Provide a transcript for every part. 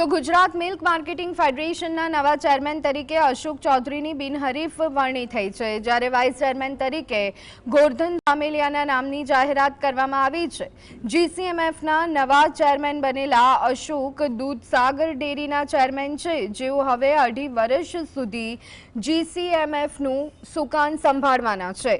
તો Gujarat milk marketing ફેડરેશનના નવા chairman તરીકે અશોક ચૌધરીની બિનહરીફ વરણી થઈ છે, જ્યારે વાઇસ ચેરમેન તરીકે ગોરધન ધામેલિયાના નામની જાહેરાત કરવામાં આવી છે. જીસીએમએફના નવા ચેરમેન બનેલા અશોક દૂધસાગર ડેરીના ચેરમેન છે, જેઓ હવે અઢી વર્ષ સુધી જીસીએમએફનું સુકાન સંભાળવાના છે.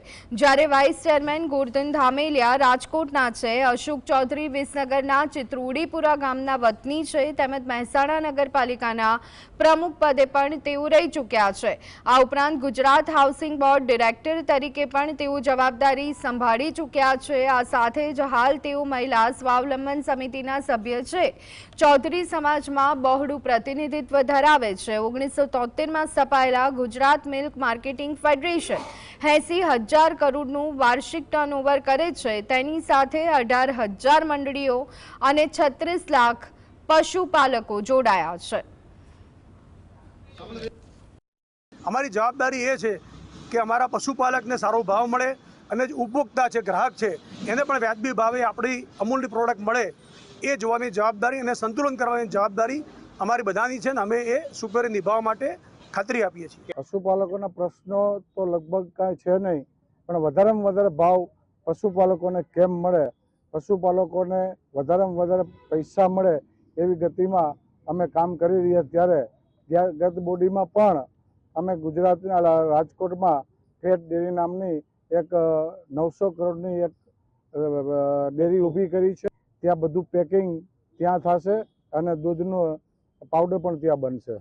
જ્યારે વાઇસ ચેરમેન ગોરધન ધામેલિયા રાજકોટના છે, અશોક ચૌધરી વિસનગરના ચિત્રોડીપુરા ગામના વતની છે, તેમજ મહેસાણા નગરપાલિકાના પ્રમુખ પદે પણ તેઓ રહી ચૂક્યા છે. આ ઉપરાંત ગુજરાત હાઉસિંગ બોર્ડ ડિરેક્ટર તરીકે પણ તેઓ જવાબદારી સંભાળી ચૂક્યા છે. આ સાથે જ હાલ તેઓ મહિલા સ્વાવલંબન સમિતિના સભ્ય છે. ચૌધરી સમાજમાં બહોળું પ્રતિનિધિત્વ ધરાવે છે. ઓગણીસો તોતેરમાં સ્થપાયેલા ગુજરાત મિલ્ક માર્કેટિંગ ફેડરેશન એંસી હજાર કરોડનું વાર્ષિક ટર્નઓવર કરે છે. તેની સાથે અઢાર હજાર મંડળીઓ અને છત્રીસ લાખ પશુપાલકો જોડાયા છે. અમારી જવાબદારી એ છે કે અમારા પશુપાલકને સારો ભાવ મળે અને જે ઉપભોક્તા છે ગ્રાહક છે એને પણ વ્યાજબી ભાવે આપણી અમૂલની પ્રોડક્ટ મળે. એ જોવાની જવાબદારી અને સંતુલન કરવાની જવાબદારી અમારી બધાની છે ને અમે એ સુપેરે નિભાવવા માટે ખાતરી આપીએ છીએ. પશુપાલકોના પ્રશ્નો તો લગભગ કાંઈ છે નહીં પણ વધારેમાં વધારે ભાવ પશુપાલકોને કેમ મળે? પશુપાલકોને વધારેમાં વધારે પૈસા મળે એવી ગતિમાં અમે કામ કરી રહ્યા ત્યારે ગત બોડીમાં પણ અમે ગુજરાતના રાજકોટમાં ફેટ ડેરી નામની એક નવસો કરોડની એક ડેરી ઊભી કરી છે. ત્યાં બધું પેકિંગ ત્યાં થશે અને દૂધનો પાવડર પણ ત્યાં બનશે.